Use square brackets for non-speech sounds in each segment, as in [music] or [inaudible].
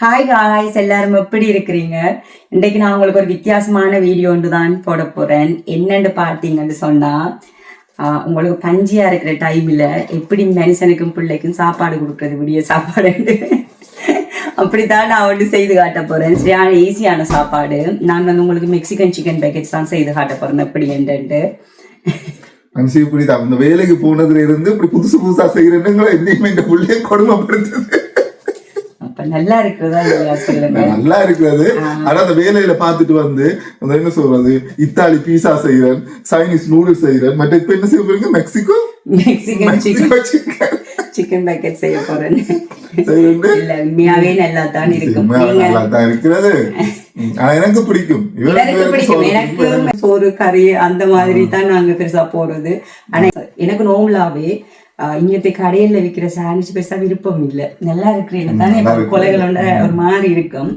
Hi ஹாய்ஸ் எல்லாரும் எப்படி இருக்கிறீங்க? இன்றைக்கு நான் உங்களுக்கு ஒரு வித்தியாசமான வீடியோ ஒன்று தான் போட போறேன். என்னன்னு பார்த்தீங்கன்னு சொன்னா உங்களுக்கு பஞ்சியாக இருக்கிற டைமில் எப்படி மனுஷனுக்கும் பிள்ளைக்கும் சாப்பாடு கொடுக்கறது விடிய சாப்பாடு அப்படித்தான் நான் வந்து செய்து காட்ட போறேன். சரியான ஈஸியான சாப்பாடு. நான் வந்து உங்களுக்கு மெக்சிகன் சிக்கன் பேக்கெட்ஸ் தான் செய்து காட்ட போறேன். எப்படி என்னன்ட்டு மனுஷன் இப்படி தான். அந்த வேலைக்கு போனதுல இருந்து இப்படி புதுசு புதுசா செய்யறேன்னு என்னையுமே இந்த பிள்ளைய கொடுமைப்படுத்துது. நல்லா இருக்கிறதா நல்லா இருக்கிறது. ஆனா அந்த வேலையில பார்த்துட்டு வந்து என்ன சொல்றது இத்தாலி பீஸா செய்யறேன் சைனீஸ் நூடுல்ஸ் செய்யறேன் மற்ற இப்ப என்ன செய்ய போறீங்க? Mexico Mexican chicken chicken packet செய்ய போறேன். உண்மையாவே நல்லா தான் இருக்கும் நல்லா தான் இருக்கிறது. எனக்கு பிடிக்கும். எனக்கு சோறு கறி அந்த மாதிரி தான் நாங்க பெருசா போறது. ஆனா எனக்கு நோம்பலாவே இங்கത്തെ கடையில விக்கிற சாண்ட்விச் பெருசா விருப்பம் இல்ல. நல்லா இருக்கிறீங்க தானே. கொலைகளோட ஒரு மாதிரி இருக்கும்.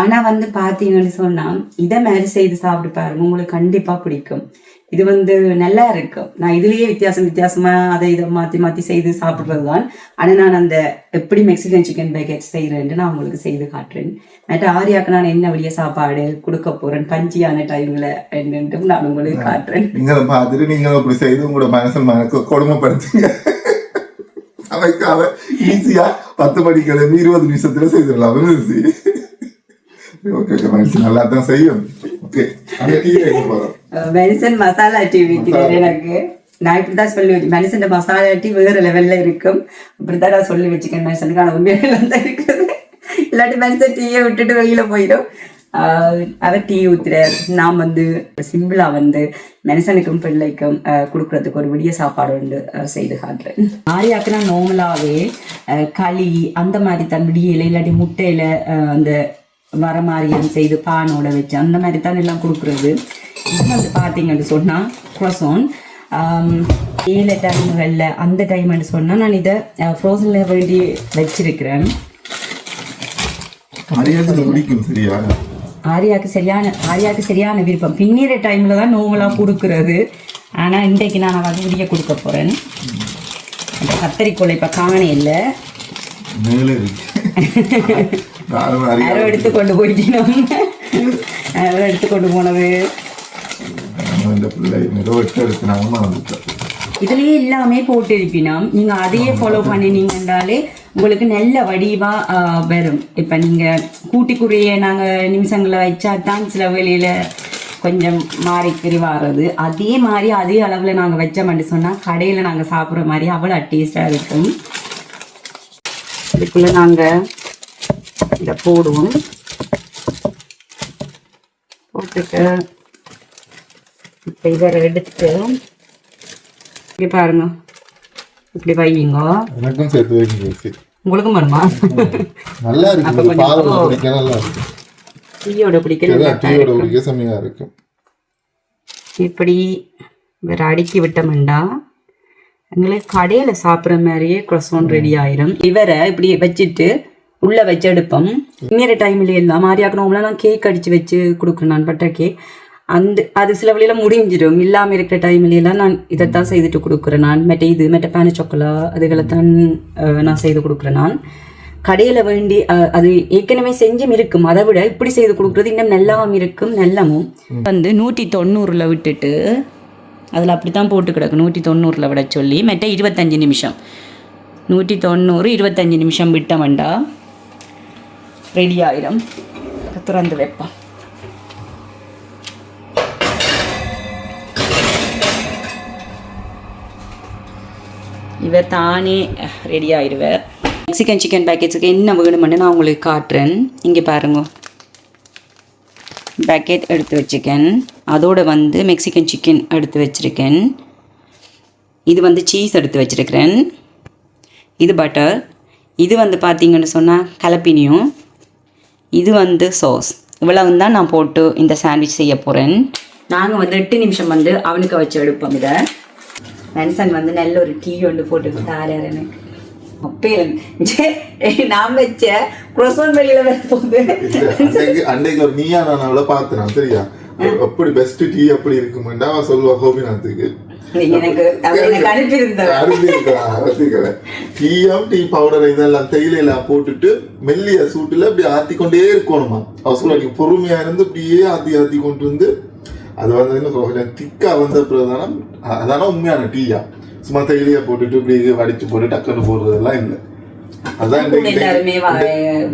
ஆனா வந்து பாத்தீங்கன்னு சொன்னா இத மாதிரி செய்து சாப்பிட்டு பாருங்க. உங்களுக்கு கண்டிப்பா பிடிக்கும். இது வந்து நல்லா இருக்கும் நான் இதுலயே வித்தியாசம் வித்தியாசமா அதை இதை மாத்தி மாத்தி செய்து சாப்பிடுறது தான் ஆனா நான் அந்த எப்படி மெக்சிகன் சிக்கன் பேக்கெட் செய்யறேன்ட்டு நான் உங்களுக்கு செய்து காட்டுறேன். மற்ற ஆரியாக்கு நான் என்ன வழிய சாப்பாடு கொடுக்க போறேன்? பஞ்சியான டைம்ல என்னன்ட்டு நான் உங்களுக்கு காட்டுறேன். நீங்களும் பார்த்துட்டு நீங்களும் அப்படி செய்து உங்களோட மனசு மனக்கு கொடுமைப்படுத்துங்க. சமைக்காம ஈஸியா பத்து மணி கிளம்பி இருபது நிமிஷத்துல செய்திடலாம். ஈஸி ஓகே ஓகே மனசு நல்லா தான் செய்யும். ஓகே அங்க டீ வைக்க போறோம். மெடிசன் மசாலா டீ வைக்கிறார் எனக்கு. நான் இப்படிதான் சொல்லி வச்சு மெடிசன் மசாலா டீ வேற லெவல்ல இருக்கும். இப்படித்தான் நான் சொல்லி வச்சுக்கேன். மெடிசனுக்கு ஆனால் உண்மையில தான் இருக்குது. இல்லாட்டி மெடிசன் டீயை விட்டுட்டு வெளியில போயிடும். அதை அவர் டீ ஊற்றுற நான் வந்து சிம்பிளா வந்து மனுஷனுக்கும் பிள்ளைக்கும் கொடுக்குறதுக்கு கொடுக்கறதுக்கு ஒரு விடிய சாப்பாடு வந்து செய்து காட்டுறேன். ஆரியாக்கு நான் களி அந்த மாதிரி தான் விடியல இல்லாட்டி முட்டையில அந்த வர மாதிரியும் செய்து பானோட வச்சு அந்த மாதிரி தான் எல்லாம் கொடுக்குறது. இது வந்து பார்த்தீங்கன்னு சொன்னா croissant. ஏழு டைம்களில் அந்த டைம்னு சொன்னால் நான் இதை ஃப்ரோசனில் வேண்டி வச்சிருக்கிறேன். பிடிக்கும் சரியா? ஆரியாக்கு சரியான ஆரியாக்கு சரியான விருப்பம். பின்னிற டைமில் தான் நோமலாக கொடுக்குறது. ஆனால் இன்றைக்கு நான் வந்து விடிய கொடுக்க போகிறேன் அந்த கத்தரிக்கோலை இப்போ காண இல்லை. யாரோ எடுத்து கொண்டு போயிட்டோம் யாரோ எடுத்து கொண்டு போனது. இதுலயே எல்லாமே போட்டு இருப்பினோம் நீங்க அதையே ஃபாலோ பண்ணினீங்கன்றாலே உங்களுக்கு நல்ல வடிவாக வரும். இப்போ நீங்கள் கூட்டிக்குரிய நாங்கள் நிமிஷங்களை வச்சா தான் சில வெளியில் கொஞ்சம் மாறி பிரிவாகிறது. அதே மாதிரி அதே அளவுல நாங்க வச்சோம்னு சொன்னால் கடையில் நாங்கள் சாப்பிட்ற மாதிரி அவ்வளோ டேஸ்ட்டாக இருக்கும். அதுக்குள்ளே நாங்கள் இதை போடுவோம். போட்டுக்க இப்போ இதை எடுத்து இப்படி பாருங்க. இப்படி வைங்க உங்களுக்கும் வருமா நல்லா இருக்கு. பால் குடிக்க நல்லா இருக்கு. டீயோட அதான் டீயோட குடிக்க செம்மையா இருக்கும் இப்படி வேற அடுக்கி விட்டோம்டா எங்களுக்கு கடையில் சாப்பிட்ற மாதிரியே croissant ரெடி ஆயிரும். இவரை இப்படி வச்சுட்டு உள்ள வச்சு எடுப்போம். இன்னொரு டைம்ல எல்லாம் மாதிரியாக்கணும்ல நான் கேக் அடிச்சு வச்சு கொடுக்குறேன் நான் பட்டர் கேக் அந்த அது சில வழியில முடிஞ்சிடும். இல்லாம இருக்கிற டைம்ல எல்லாம் நான் இதைத்தான் செய்துட்டு கொடுக்குறேன் நான். மெட்ட இது மெட்ட பேன சொக்கலா அதுகளை தான் நான் செய்து கொடுக்குறேன் நான். கடையில வேண்டி அது ஏற்கனவே செஞ்சும் இருக்கும். அதை விட இப்படி செய்து கொடுக்குறது இன்னும் நல்லாவும் இருக்கும் நல்லமும் வந்து நூற்றி தொண்ணூறில் விட்டுட்டு அதில் அப்படி தான் போட்டு கிடக்கு. நூற்றி தொண்ணூறில் விட சொல்லி மெட்ட இருபத்தஞ்சி நிமிஷம். நூற்றி தொண்ணூறு இருபத்தஞ்சி நிமிஷம் விட்ட வேண்டா ரெடி ஆயிரும் திறந்து வைப்போம். இவர் தானே ரெடி ஆயிடுவார் மெக்சிகன் சிக்கன் பேக்கெட்ஸுக்கு என்ன வேணுமென்னு நான் உங்களுக்கு காட்டுறேன். இங்கே பாருங்க. பேக்கெட் எடுத்து வச்சுக்கேன் அதோடு வந்து மெக்சிகன் சிக்கன் எடுத்து வச்சுருக்கேன். இது வந்து சீஸ் எடுத்து வச்சுருக்கிறேன். இது பட்டர் இது வந்து பார்த்திங்கன்னு சொன்னால் கலப்பினியும். இது வந்து சாஸ் இவ்வளவு தான் நான் போட்டு இந்த சாண்ட்விச் செய்ய போகிறேன் நாங்கள் வந்து எட்டு நிமிஷம் வந்து அவனுக்கு வச்சு எடுப்போம் இதை. மென்சன் வந்து நல்ல ஒரு டீ ஒன்று போட்டு தாரார் எனக்கு. அப்பே நான் வச்ச குரோசோன் வெளியில வர போகுது. அன்னைக்கு அன்னைக்கு ஒரு நீயா நான் அவளை பார்த்தேன் சரியா? எப்படி பெஸ்ட் டீ அப்படி இருக்குமெண்டா அவன் சொல்லுவா கோபிநாத்துக்கு. டீயும் டீ பவுடர் இதெல்லாம் தேயிலையெல்லாம் போட்டுட்டு மெல்லிய சூட்டுல இப்படி ஆத்தி கொண்டே இருக்கணுமா? அவர் சொல்ல நீங்க பொறுமையா இருந்து இப்படியே ஆத்தி ஆத்தி கொண்டு வந்து அது வந்து சொல்ல கொஞ்சம் திக்கா வந்த பிறகுதான அதான உண்மையான டீயா? சும்மா தேயிலையை போட்டுட்டு இப்படி வடிச்சு போட்டு டக்குன்னு போடுறதெல்லாம் இல்லை. அதான் எல்லாருமே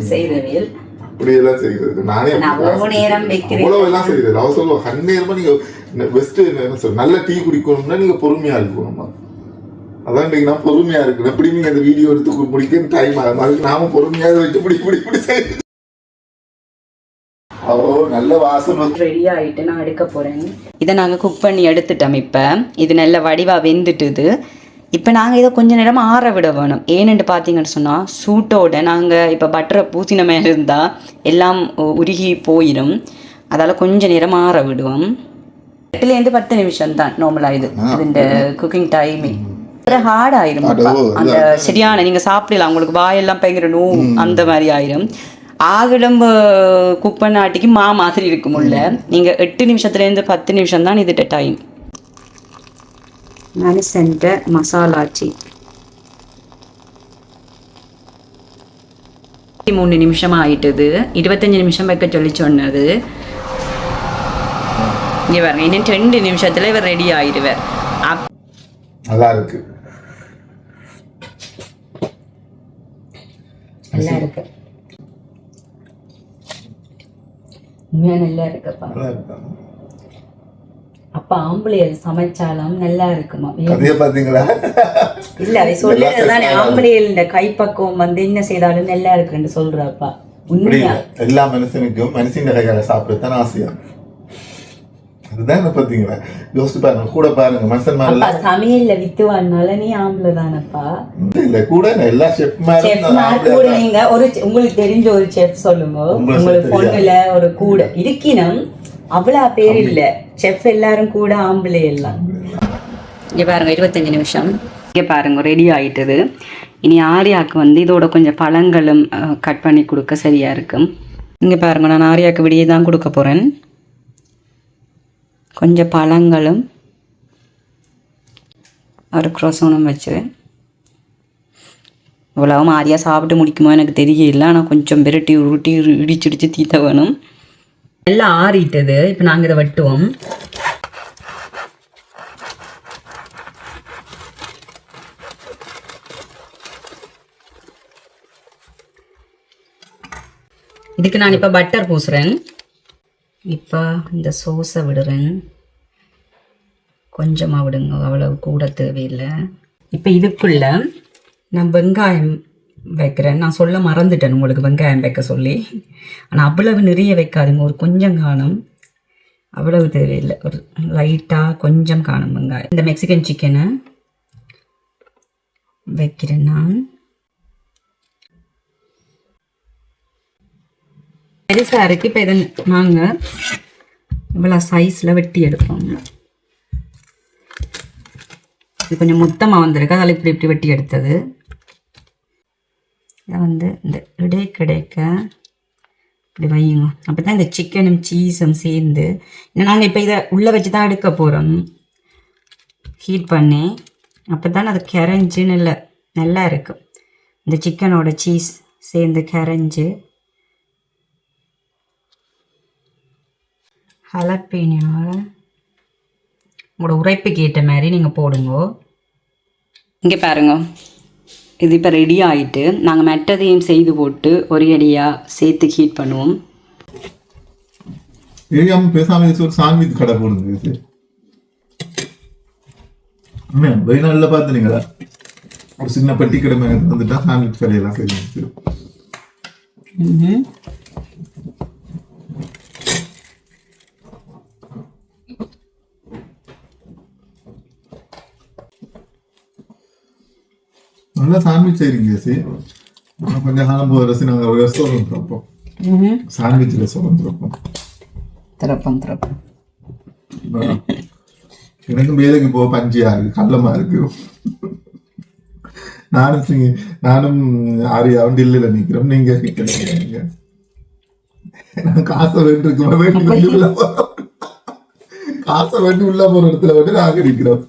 செய்தவியல் அப்படி எல்லாம் செய்கிறது நானே அவ்வளவு எல்லாம் செய்கிறது அவ சொல்லுவா கண்ணேரமா நீங்க பெஸ்ட் என்ன சொல்ற நல்ல டீ குடிக்கணும்னா நீங்க பொறுமையா இருக்கணுமா அதான் இன்னைக்கு நான் பொறுமையா இருக்கேன். எப்படி நீங்க அந்த வீடியோ எடுத்து முடிக்க டைம் ஆகும் அதுக்கு நாம பொறுமையா வச்சு இப்படி இப்படி இப்படி நல்ல வாசம் வந்து ரெடி ஆயிட்டு நான் எடுக்க போறேன். இதை நாங்க குக் பண்ணி எடுத்துட்டோம் இப்ப. இது நல்ல வடிவா வெந்துட்டுது. இப்போ நாங்கள் இதை கொஞ்ச நேரம் ஆற விட வேணும். ஏன்னு பார்த்தீங்கன்னு சொன்னால் சூட்டோட நாங்கள் இப்போ பட்டரை பூசின மேலே இருந்தால் எல்லாம் உருகி போயிடும் அதால் கொஞ்ச நேரம் ஆற விடுவோம். எட்டுலேருந்து பத்து நிமிஷம் தான் நார்மலாக இது. இந்த குக்கிங் டைமிங் ஹார்ட் ஆயிரும் அந்த சரியான நீங்கள் சாப்பிடலாம். உங்களுக்கு வாயெல்லாம் பயங்கர நோ அந்த மாதிரி ஆயிரும். ஆகிடம்பு குக் பண்ண ஆட்டிக்கு மா மாதிரி இருக்கும் உள்ள நீங்கள் எட்டு நிமிஷத்துலேருந்து பத்து நிமிஷம் தான் இதுட்ட டைம் மனுஷன்ட்ட மசாலாச்சி மூணு நிமிஷம் ஆயிட்டுது. இருபத்தஞ்சு நிமிஷம் வைக்க சொல்லி சொன்னது. இங்கே பாருங்க இன்னும் ரெண்டு நிமிஷத்துல இவர் ரெடி ஆயிடுவார் அப் நல்லா இருக்கு நல்லா இருக்கு உண்மையா நல்லா இருக்குப்பா அப்பா ஆம்பளையர் சமைச்சாலும் நல்லா இருக்குமா? பாத்தீங்களா இல்ல அதை சொல்லுறதுதானே ஆம்பளையர் கைப்பக்குவம் வந்து என்ன செய்தாலும் நல்லா இருக்குன்னு சொல்றாப்பா. உண்மையா. எல்லா மனுஷனுக்கும் மனுஷன் கையால சாப்பிடத்தான் ஆசையா? அதுதான் என்ன பாத்தீங்களா யோசிச்சு பாருங்க கூட பாருங்க மனுஷன் அப்பா மேல சமையல்ல வித்துவானால நீ ஆம்பளை தானப்பா? இல்ல கூட எல்லா செஃப் செஃப் மேலும் கூட நீங்க ஒரு உங்களுக்கு தெரிஞ்ச ஒரு செஃப் சொல்லுங்க. உங்களை உங்களுக்கு chef பொண்ணுல ஒரு கூட. இருக்கினும் அவ்வளவு பேர் இல்ல. செஃப் எல்லாரும் கூட ஆம்பளை எல்லாம். இங்க பாருங்க இருபத்தஞ்சு நிமிஷம். இங்க பாருங்க ரெடி ஆயிட்டது. இனி ஆரியாக்கு வந்து இதோட கொஞ்சம் பழங்களும் கட் பண்ணி கொடுக்க சரியா இருக்கும் இங்க பாருங்க நான் ஆரியாக்கு விடியே தான் கொடுக்க போறேன். கொஞ்சம் பழங்களும் ஒரு குரோசனும் வச்சுவேன். இவ்வளவும் ஆரியா சாப்பிட்டு முடிக்குமோ எனக்கு தெரியல. ஆனால் கொஞ்சம் விரட்டி உருட்டி இடிச்சு இடிச்சு தீத்த வேணும். எல்லாம் ஆறிட்டது. இப்போ நாங்கள் இதை வெட்டுவோம். இதுக்கு நான் இப்போ பட்டர் பூசுகிறேன் இப்போ இந்த சோஸை விடுறேன். கொஞ்சமாக விடுங்க அவ்வளவு கூட தேவையில்லை. இப்போ இதுக்குள்ள நான் வெங்காயம் வைக்கிறேன். நான் சொல்ல மறந்துட்டேன் உங்களுக்கு வெங்காயம் வைக்க சொல்லி. ஆனால் அவ்வளவு நிறைய வைக்காதுங்க. ஒரு கொஞ்சம் காணும். அவ்வளவு தேவையில்லை. ஒரு லைட்டாக கொஞ்சம் காணும் வெங்காயம். இந்த மெக்சிகன் சிக்கனை வைக்கிறேன் நான். பெருசாக இருக்கு இப்போ இதை நாங்கள் இவ்வளோ சைஸில் வெட்டி எடுப்போம். இது கொஞ்சம் மொத்தமாக வந்திருக்கு. அதில் இப்படி இப்படி வெட்டி எடுத்தது. இதை வந்து இந்த இடை கிடைக்க இப்படி வையுங்க. அப்போ தான் இந்த சிக்கனும் சீஸும் சேர்ந்து இன்னும் நாங்கள் இப்போ இதை உள்ளே வச்சு தான் எடுக்க போகிறோம் ஹீட் பண்ணி அப்போ தான் அது கரைஞ்சுன்னு நல்ல நல்லா இருக்கும் இந்த சிக்கனோட சீஸ் சேர்ந்து கரைஞ்சு ஹலப்பீனியோவை உங்களோட உரைப்புக்கு ஏற்ற மாதிரி நீங்கள் போடுங்க. இங்கே பாருங்க. இது இப்போ ரெடி ஆயிட்டு நாங்கள் மெட்டதையும் செய்து போட்டு ஒரு அடியாக சேர்த்து ஹீட் பண்ணுவோம். தெரியாம பேசாம ஒரு சாண்ட்விச் கடை. என்ன வெளிநாட்டுல பாத்துனீங்களா? ஒரு சின்ன பெட்டி கடை வந்துட்டா சாண்ட்விச் கடையெல்லாம் சரி நல்லா சாண்ட்விச் செய்றீங்க சி கொஞ்சம் காலம் போகிற ரசி நாங்கள் ரெஸ்டாரண்ட் திறப்போம். சாண்ட்விச் ரெஸ்டாரண்ட் திறப்போம் திறப்போம் திறப்போம் எனக்கும் வேலைக்கு போக பஞ்சியா இருக்கு கள்ளமா இருக்கு நானும் சிங்க- நானும் ஆரியாவும் டில்லில நிக்கிறோம் நீங்க நிக்கிறீங்க நான் காசை வேண்டிருக்கோம் வேண்டி. காசை வேண்டி உள்ள போற இடத்துல வந்து நாங்க நிக்கிறோம்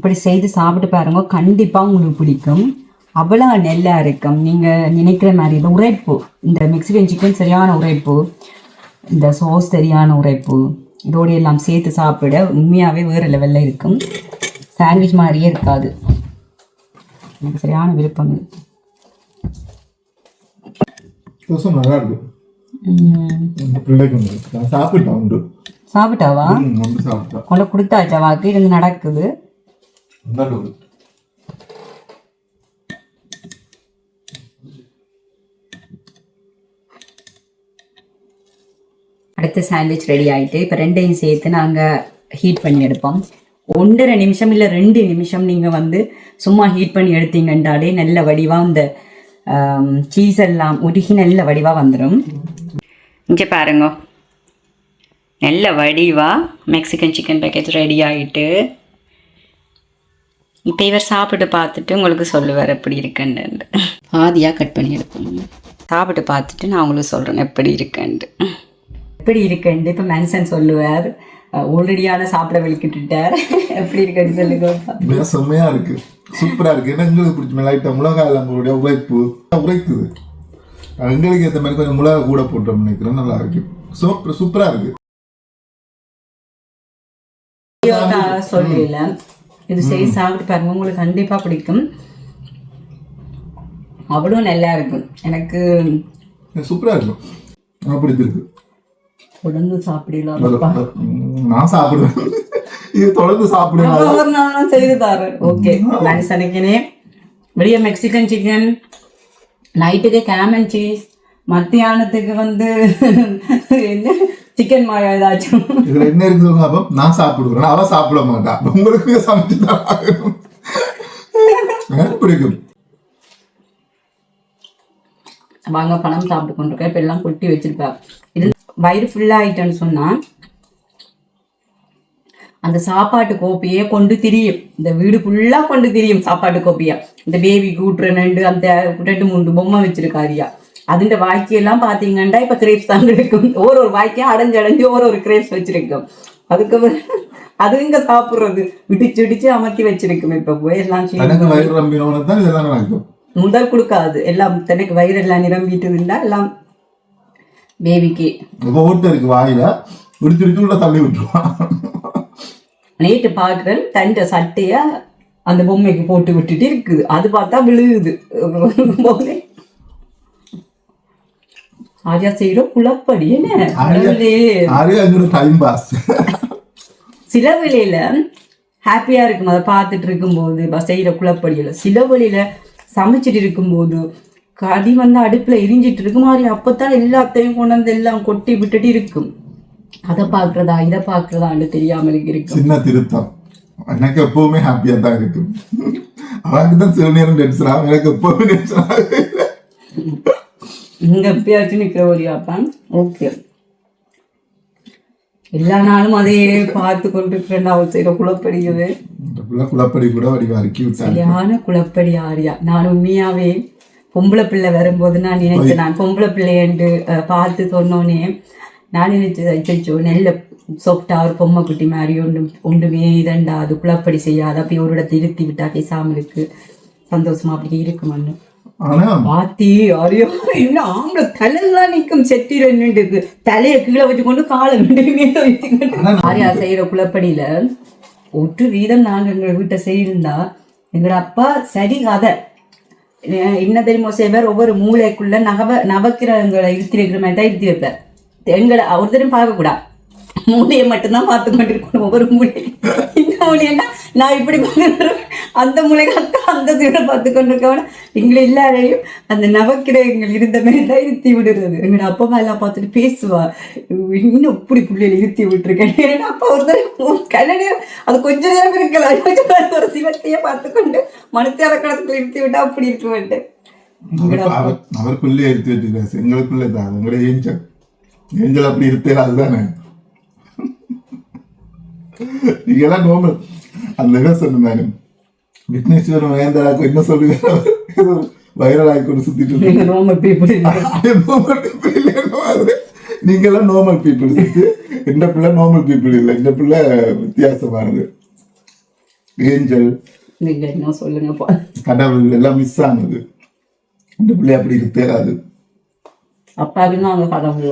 இப்படி செய்து சாப்பிட்டு பாருங்க. கண்டிப்பாக உங்களுக்கு பிடிக்கும். அவ்வளோ நெல்லா இருக்கும். நீங்கள் நினைக்கிற மாதிரி இந்த உரைப்பு இந்த மெக்சிகன் சிக்கன் சரியான உரைப்பு இந்த சோஸ் சரியான உரைப்பு இதோடு எல்லாம் சேர்த்து சாப்பிட உண்மையாகவே வேறு லெவலில் இருக்கும். சாண்ட்விச் மாதிரியே இருக்காது. எனக்கு சரியான விருப்பம். தோசை நல்லா இருக்கு. பிள்ளைக்கு உண்டு. சாப்பிட்டாவா? கொண்டு கொடுத்தாச்சா? வாக்கு இது நடக்குது. நல்லா அடுத்த சாண்ட்விச் ரெடி ஆயிட்டு இப்போ ரெண்டையும் சேர்த்து நாங்கள் ஹீட் பண்ணி எடுப்போம். ஒன்றரை நிமிஷம் இல்லை ரெண்டு நிமிஷம் நீங்கள் வந்து சும்மா ஹீட் பண்ணி எடுத்தீங்கன்றாலே நல்ல வடிவாக இந்த சீஸ் எல்லாம் உருகி நல்ல வடிவாக வந்துடும் இங்கே பாருங்க. நல்ல வடிவாக மெக்சிகன் சிக்கன் பேக்கெட் ரெடி ஆகிட்டு இப்போ இவர் சாப்பிட்டு பார்த்துட்டு உங்களுக்கு சொல்லுவார் எப்படி இருக்குன்னு. பாதியாக கட் பண்ணி எடுப்போம். சாப்பிட்டு பார்த்துட்டு நான் உங்களுக்கு சொல்கிறேன் எப்படி இருக்குன்ட்டு எப்படி இருக்குன்னு இப்போ மேன்சன் சொல்லுவார். ஆல்ரெடியான சாப்பிட வெளிக்கிட்டுட்டார் எப்படி இருக்குன்னு சொல்லுங்க செம்மையா இருக்கு. சூப்பரா இருக்கு. ஏன்னா எங்களுக்கு பிடிச்ச லைட்டா மிளகாய் நம்மளுடைய உழைப்பு. உரைக்குது எங்களுக்கு ஏற்ற மாதிரி கொஞ்சம் மிளகா கூட போட்டோம் நினைக்கிறேன். நல்லா இருக்கு. சூப்பர் சூப்பரா இருக்கு. சொல்லல இது செய்து சாப்பிட்டு பாருங்க உங்களுக்கு கண்டிப்பா பிடிக்கும். அவ்வளோ நல்லா இருக்கும் எனக்கு சூப்பரா இருக்கும் பிடிச்சிருக்கு. தொடர்ந்து சாப்பிடலாம் நான் சாப்பிடுவேன் இது தொடர்ந்து சாப்பிடுவேன் ஒரு நாள் செய்து தரேன் ஓகே மனுஷனுக்குனே வெளிய மெக்சிகன் சிக்கன் நைட்டுக்கு கேமன் சீஸ் மத்தியானத்துக்கு வந்து என்ன? சிக்கன் மாயா ஏதாச்சும். இதுல என்ன இருக்குது அப்போ நான் சாப்பிடுவேன். அவ சாப்பிட மாட்டா. உங்களுக்கு சமைச்சு தான் பிடிக்கும். வாங்க பழம் சாப்பிட்டு கொண்டிருக்கேன். இப்போ எல்லாம் கொட்டி வச்சிருப்பேன் இது வயிறு ஃபுல்லாகிட்டேன்னு சொன்னால் அந்த சாப்பாட்டு கோப்பையே கொண்டு திரியும். இந்த வீடு ஃபுல்லாக கொண்டு திரியும் சாப்பாட்டு கோப்பையா. இந்த பேபி கூட்டுற ரெண்டு அந்த ரெண்டு மூணு பொம்மை வச்சிருக்காரியா. அதுண்ட வாய்க்கையெல்லாம் பார்த்தீங்கன்னா இப்போ கிரேப்ஸ் தான் கிடைக்கும் ஒரு ஒரு வாய்க்கையும் அடைஞ்சு அடைஞ்சு ஒரு ஒரு கிரேப்ஸ் வச்சிருக்கும் அதுக்கு அது இங்க சாப்பிட்றது இடிச்சு இடிச்சு அமர்த்தி வச்சிருக்கும் இப்போ போய் எல்லாம் எனக்கு செய்யும். வயிறு ரம்பினவன தான் இதெல்லாம் நடக்கும் முதல் கொடுக்காது எல்லாம் தனக்கு வயிறு எல்லாம் நிரம்பிட்டு இருந்தா எல்லாம் பேபிக்கு இருக்கு வாயில இடிச்சு இடிச்சு உள்ள தள்ளி விட்டுருவான் நேற்று பார்க்குறேன் தண்ட சட்டைய அந்த பொம்மைக்கு போட்டு விட்டுட்டு இருக்குது அது பார்த்தா விழுகுது போதே ஆரியா செய்யற குழப்படி என்ன? டைம் பாஸ் சில வேளையில ஹாப்பியா இருக்கும். அதை பார்த்துட்டு இருக்கும்போது செய்யற குழப்படியில. சில வேளையில சமைச்சிட்டு இருக்கும்போது கடி வந்து அடுப்புல எரிஞ்சிட்டு இருக்கும் மாதிரி அப்பதான் எல்லாத்தையும் கொண்டு வந்து எல்லாம் கொட்டி விட்டுட்டு இருக்கும். அதை பார்க்கறதா இதை பார்க்கறதான்னு தெரியாமல் இருக்கும். சின்ன திருத்தம். எனக்கு எப்பவுமே ஹாப்பியா தான் இருக்கும். அவனுக்கு தான் சில நேரம் டென்ஷன் ஆகும். எனக்கு எப்பவுமே டென்ஷன் ஆகும் இங்க எப்பயாச்சும் நிக்கிற வழியாப்பான் ஓகே. எல்லா நாளும் அதையே பார்த்து கொண்டிருக்கிறேன் அவள் இந்த பிள்ளை குழப்படி கூட சரியான குழப்படி ஆரியா. நான் உண்மையாவே பொம்பளை பிள்ளை வரும்போது நான் நினைச்சேன் நான் பொம்பளை பிள்ளையண்டு பார்த்து சொன்னோன்னே நான் நினைச்சது அச்சோ நெல்ல சொப்டா ஒரு பொம்மை குட்டி மாதிரி ஒன்று ஒன்றுமே இதண்டா அது குழப்படி செய்யாது. அப்படி ஒரு இடத்தை இருத்தி விட்டா பேசாம இருக்கு. சந்தோஷமா அப்படி இருக்குமான்னு பாத்தி அறியோ இன்னும் ஆம்பளை தலையெல்லாம் நிற்கும் செட்டி ரெண்டு தலையை கீழே வச்சு கொண்டு காலை மேல வச்சுக்கிட்டு ஆரியா செய்யற குளப்படியில ஒற்று வீதம் நாங்க எங்க வீட்டை செய்யிருந்தா எங்களோட அப்பா சரி கதை. என்ன தெரியுமோ செய்வார்? ஒவ்வொரு மூளைக்குள்ள நகவ நவக்கிரகங்களை இருத்தி வைக்கிற மாதிரி தான் இருத்தி வைப்பார் எங்களை ஒருத்தரும் பார்க்கக்கூடாது. மூளையை மட்டும்தான் பார்த்து கொண்டிருக்கணும். ஒவ்வொரு மூளை. இந்த மூலையன்னா நான் இப்படி பார்க்குறேன். அந்த அக்கா அந்த தீவிர பார்த்து கொண்டிருக்கவன. எங்களை எல்லாரையும் அந்த நவக்கிரகங்கள் இருந்த மாதிரி தான் இருத்தி விடுறது. எங்களோட அப்பா அம்மா எல்லாம் பார்த்துட்டு பேசுவா. இன்னும் இப்படி பிள்ளைகளை இருத்தி விட்டுருக்கேன். ஏன்னா அப்பா ஒருத்தர் கல்லடி அது கொஞ்ச நேரம் இருக்கலாம். கொஞ்சம் ஒரு சிவத்தையே பார்த்து கொண்டு மனத்தை அறக்கணத்துக்குள்ள இருத்தி விட்டா அப்படி இருக்க வேண்டும் அவர் அவர் அவர் பிள்ளை எடுத்து வச்சுக்கிறாரு எங்களுக்குள்ள தான். எங்களுடைய ஏஞ்சல். ஏஞ்சல் அப்படி இருத்தேன். அதுதானே. நீங்க எல்லாம் நோமல் அந்த இடம் சொன்னாரு விக்னேஸ்வரன் வேந்தராக்கு என்ன சொல்லுங்க வைரல் ஆகி கொண்டு சுத்திட்டு. நீங்க நார்மல் பீப்புள் normal people இல்லைன்னு மாதிரி. நீங்கெல்லாம் நார்மல் பீப்புள் இந்த பிள்ளை நார்மல் பீப்புள் இல்லை இந்த பிள்ளை வித்தியாசமானது ஏஞ்சல் நீங்க என்ன சொல்லுங்க கடவுள் எல்லாம் மிஸ் ஆனது இந்த பிள்ளை அப்படி இருக்காது அப்பாவுக்கு தான் அவங்க கடவுள்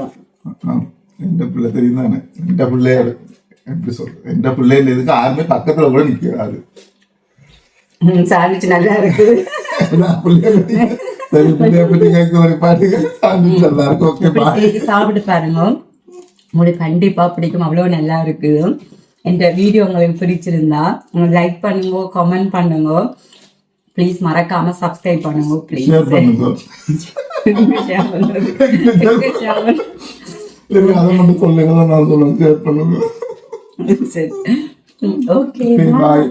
தான் எந்த பிள்ளை தெரியும் தானே எந்த பிள்ளை எப்படி சொல்றது எந்த பிள்ளைன்றதுக்கு யாருமே பக்கத்துல கூட நிக்கிறாரு. சாண்ட்விச் நல்லா இருக்குது சாப்பிட்டு பாருங்க. உங்களுக்கு கண்டிப்பா பிடிக்கும். அவ்வளோ நல்லா இருக்குது இந்த வீடியோ உங்களுக்கு பிடிச்சிருந்தா லைக் பண்ணுங்க கமெண்ட் பண்ணுங்க. ப்ளீஸ் மறக்காம சப்ஸ்கிரைப் பண்ணுங்க ப்ளீஸ் ஷேர் [laughs] பண்ணுங்க. சரி அதை மட்டும் சொல்லுங்க. நான் சொல்லுவேன் ஷேர் பண்ணுங்க. சரி ஓகே பாய்